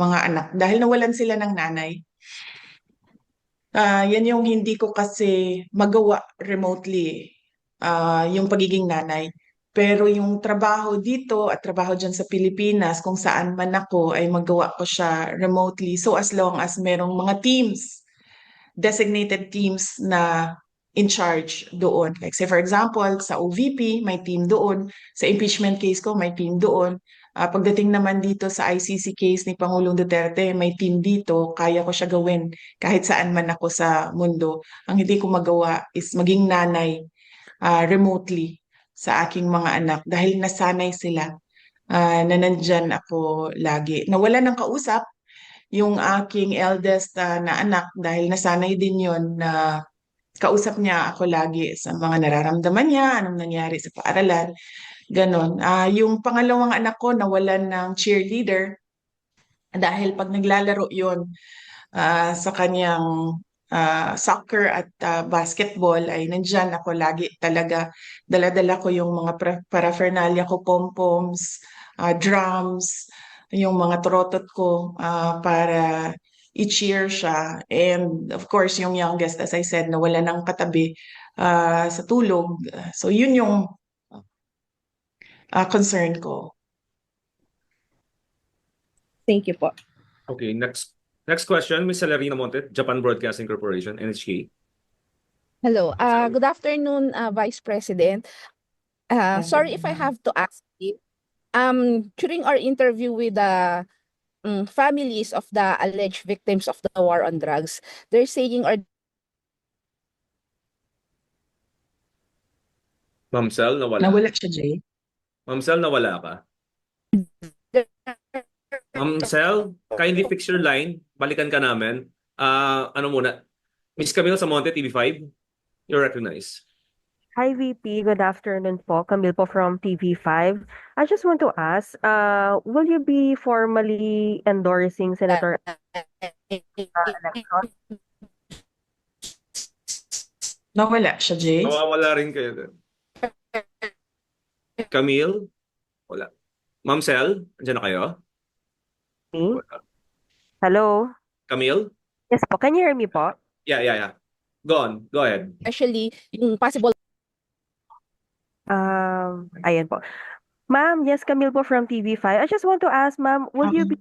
mga anak dahil nawalan sila ng nanay. Ah, yan yung hindi ko kasi magawa remotely, ah, yung pagiging nanay. Pero yung trabaho dito at trabaho dyan sa Pilipinas, kung saan man ako, ay magawa ko siya remotely. So as long as merong mga teams, designated teams na in charge doon. Like say for example, sa OVP, may team doon. Sa impeachment case ko, may team doon. Uh, pagdating naman dito sa ICC case ni Pangulong Duterte, may team dito, kaya ko siya gawin kahit saan man ako sa mundo. Ang hindi ko magawa is maging nanay uh, remotely sa aking mga anak dahil nasanay sila uh, na nandyan ako lagi. Nawala ng kausap yung aking eldest uh, na anak dahil nasanay din yon na kausap niya ako lagi sa mga nararamdaman niya, anong nangyari sa paaralan. Ganon. Uh, yung pangalawang anak ko nawalan ng cheerleader dahil pag naglalaro yon uh, sa kanyang uh, soccer at uh, basketball ay nandyan ako lagi talaga. Daladala ko yung mga paraphernalia ko, pom-poms, uh, drums, yung mga trotot ko uh, para i-cheer siya. And of course, yung youngest, as I said, nawala ng katabi uh, sa tulog. So yun yung uh, concern ko. Thank you po. Okay, next next question, Ms. Celerina Montet, Japan Broadcasting Corporation, NHK. Hello. Uh, good afternoon, uh, Vice President. Uh, sorry if I have to ask you. Um, during our interview with the um, families of the alleged victims of the war on drugs, they're saying or Ma'am Sel, nawala. Nawala siya, Jay. Ma'am Sel, nawala ka. Ma'am Sel, kindly fix your line. Balikan ka namin. Ah, ano muna? Miss Camille sa Monte, TV5. You're recognized. Hi VP, good afternoon po. Camille po from TV5. I just want to ask, uh, will you be formally endorsing Senator election? Nawala siya, Jay. Nawawala rin kayo din. Camille? Wala. Ma'am Sel, andyan na kayo? Me? Wala. Hello? Camille? Yes po, can you hear me po? Yeah, yeah, yeah. Go on. Go ahead. especially yung possible Um, ayan po. Ma'am, yes, Camille po from TV5. I just want to ask, ma'am, will you be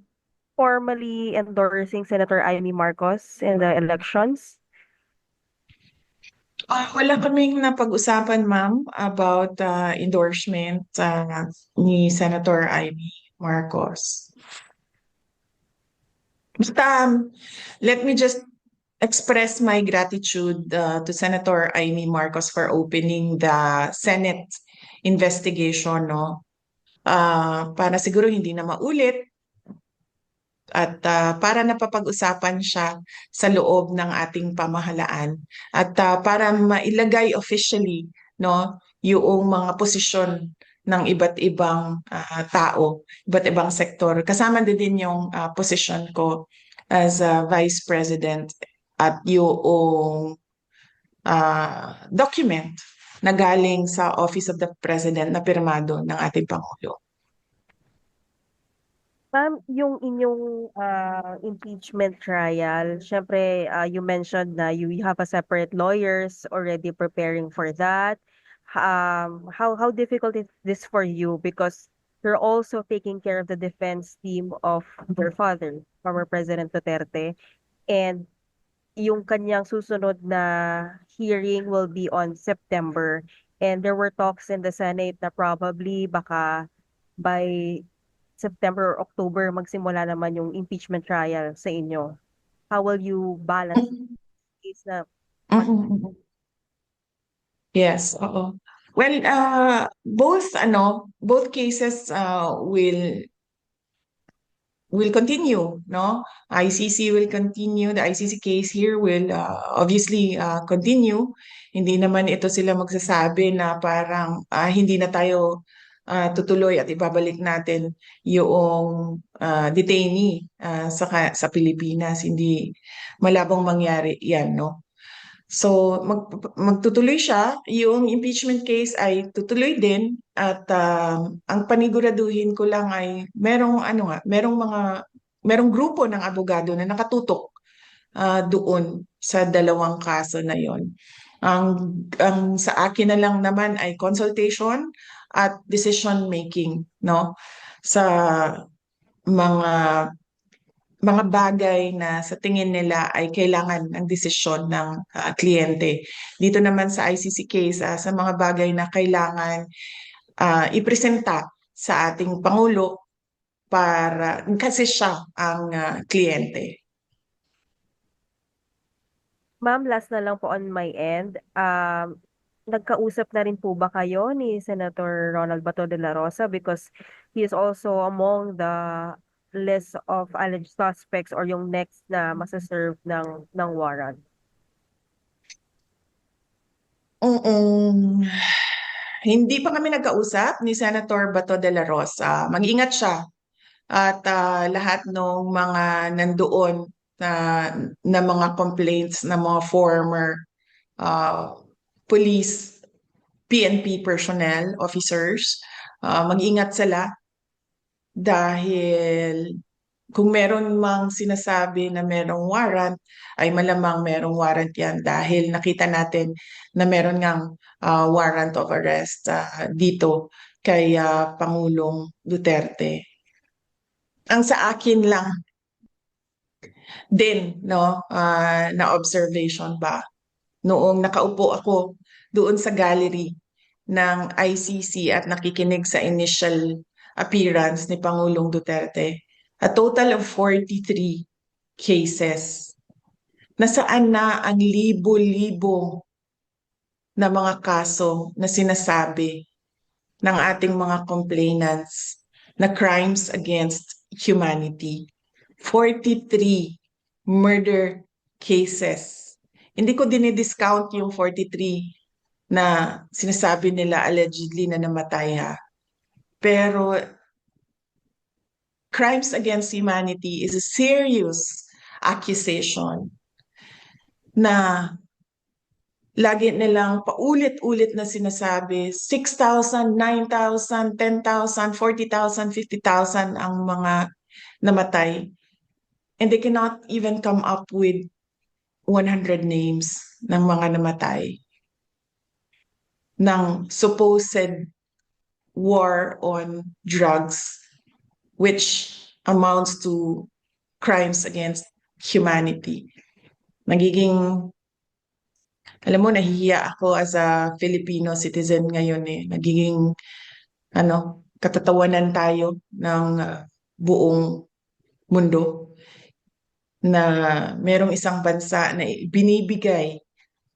formally endorsing Senator Amy Marcos in the elections? Ah, wala kaming napag-usapan, ma'am, about uh, endorsement uh, ni Senator Amy Marcos. Basta, um, let me just express my gratitude uh, to Senator Amy Marcos for opening the Senate investigation, no? Uh, para siguro hindi na maulit at uh, para napapag-usapan siya sa loob ng ating pamahalaan at uh, para mailagay officially no yung mga posisyon ng iba't ibang uh, tao, iba't ibang sektor. Kasama din din yung uh, posisyon ko as a Vice President at yung uh, document na galing sa Office of the President na pirmado ng ating Pangulo. Ma'am, yung inyong uh, impeachment trial, syempre uh, you mentioned na you, you have a separate lawyers already preparing for that. Um, how how difficult is this for you because you're also taking care of the defense team of your father, former President Duterte, and yung kanyang susunod na hearing will be on September. And there were talks in the Senate na probably baka by September or October magsimula naman yung impeachment trial sa inyo. How will you balance case na Mhm. Yes, oo. Well, uh, both ano, both cases uh, will will continue, no? ICC will continue, the ICC case here will uh, obviously uh, continue. Hindi naman ito sila magsasabi na parang uh, hindi na tayo uh, tutuloy at ibabalik natin yung uh, detainee uh, sa sa Pilipinas. Hindi malabong mangyari 'yan, no? So mag, magtutuloy siya, yung impeachment case ay tutuloy din at uh, ang paniguraduhin ko lang ay merong ano nga, merong mga merong grupo ng abogado na nakatutok ah, doon sa dalawang kaso na yon. Ang, ang sa akin na lang naman ay consultation at decision making, no? Sa mga mga bagay na sa tingin nila ay kailangan ng desisyon ng ah, kliyente. Dito naman sa ICC case, ah, sa mga bagay na kailangan ah, ipresenta sa ating Pangulo para kasi siya ang ah, kliyente. Ma'am, last na lang po on my end. Um, nagkausap na rin po ba kayo ni Senator Ronald Bato de la Rosa because he is also among the list of alleged suspects or yung next na masaserve ng ng warrant. Mm, Hindi pa kami nagkausap ni Senator Bato de la Rosa. Mag-ingat siya at ah, lahat ng mga nandoon na, na mga complaints ng mga former ah, police, PNP personnel, officers, ah, mag-ingat sila dahil kung meron mang sinasabi na merong warrant, ay malamang merong warrant yan dahil nakita natin na meron ngang ah, warrant of arrest ah, dito kay ah, Pangulong Duterte. Ang sa akin lang din no ah, na observation ba noong nakaupo ako doon sa gallery ng ICC at nakikinig sa initial appearance ni Pangulong Duterte a total of 43 cases nasaan na ang libo-libo na mga kaso na sinasabi ng ating mga complainants na crimes against humanity. 43 murder cases. Hindi ko dinidiscount yung 43 na sinasabi nila allegedly na namatay ha. Pero crimes against humanity is a serious accusation na lagi nilang paulit-ulit na sinasabi 6,000, 9,000, 10,000, 40,000, 50,000 ang mga namatay. And they cannot even come up with 100 names ng mga namatay ng supposed war on drugs which amounts to crimes against humanity. Nagiging alam mo, nahihiya ako as a Filipino citizen ngayon eh. Nagiging, ano, katatawanan tayo ng uh, buong mundo na merong isang bansa na binibigay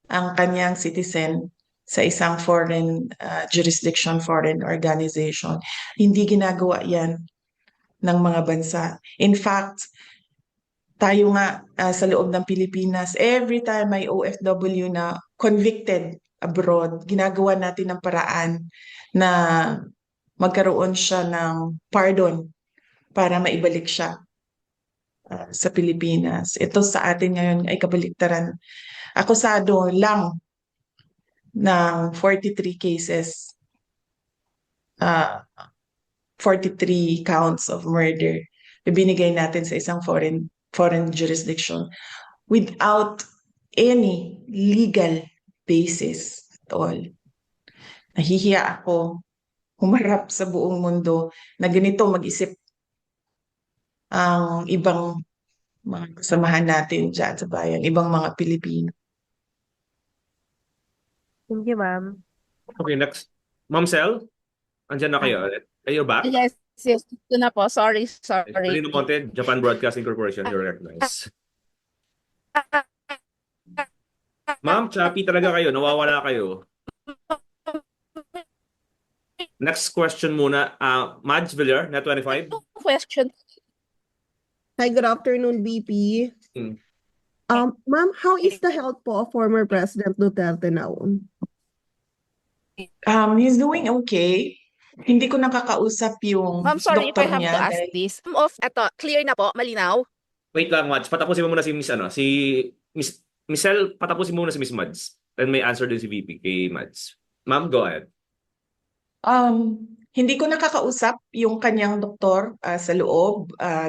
ang kanyang citizen sa isang foreign uh, jurisdiction, foreign organization. Hindi ginagawa yan ng mga bansa. In fact, tayo nga uh, sa loob ng Pilipinas, every time may OFW na convicted abroad, ginagawa natin ng paraan na magkaroon siya ng pardon para maibalik siya uh, sa Pilipinas. Ito sa atin ngayon ay kabaliktaran. Akusado lang ng 43 cases, uh, 43 counts of murder, ibinigay natin sa isang foreign foreign jurisdiction without any legal basis at all. Nahihiya ako humarap sa buong mundo na ganito mag-isip ang ibang mga kasamahan natin dyan sa bayan, ibang mga Pilipino. Thank you, ma'am. Okay, next. Ma'am Sel, andyan na kayo ulit. Are you back? Yes, yes. Ito na po. Sorry, sorry. Palino Monte, Japan Broadcasting Corporation, you're recognized. Ma'am, choppy talaga kayo. Nawawala kayo. Next question muna. Uh, Mads Villar, Net 25. Question. Hi, good afternoon, VP. Mm. Um, ma'am, how is the health po of former President Duterte now? Um, he's doing okay. Hindi ko nakakausap yung Ma'am, sorry if I doktor have niya to ask dahil- this. Ma'am, Off, eto, clear na po, malinaw. Wait lang, Mads. Patapusin mo muna si Miss ano, si Miss Michelle, patapusin mo muna si Miss Mads. Then may answer din si VP kay Mads. Ma'am, go ahead. Um, hindi ko nakakausap yung kanyang doktor ah, sa loob. ah,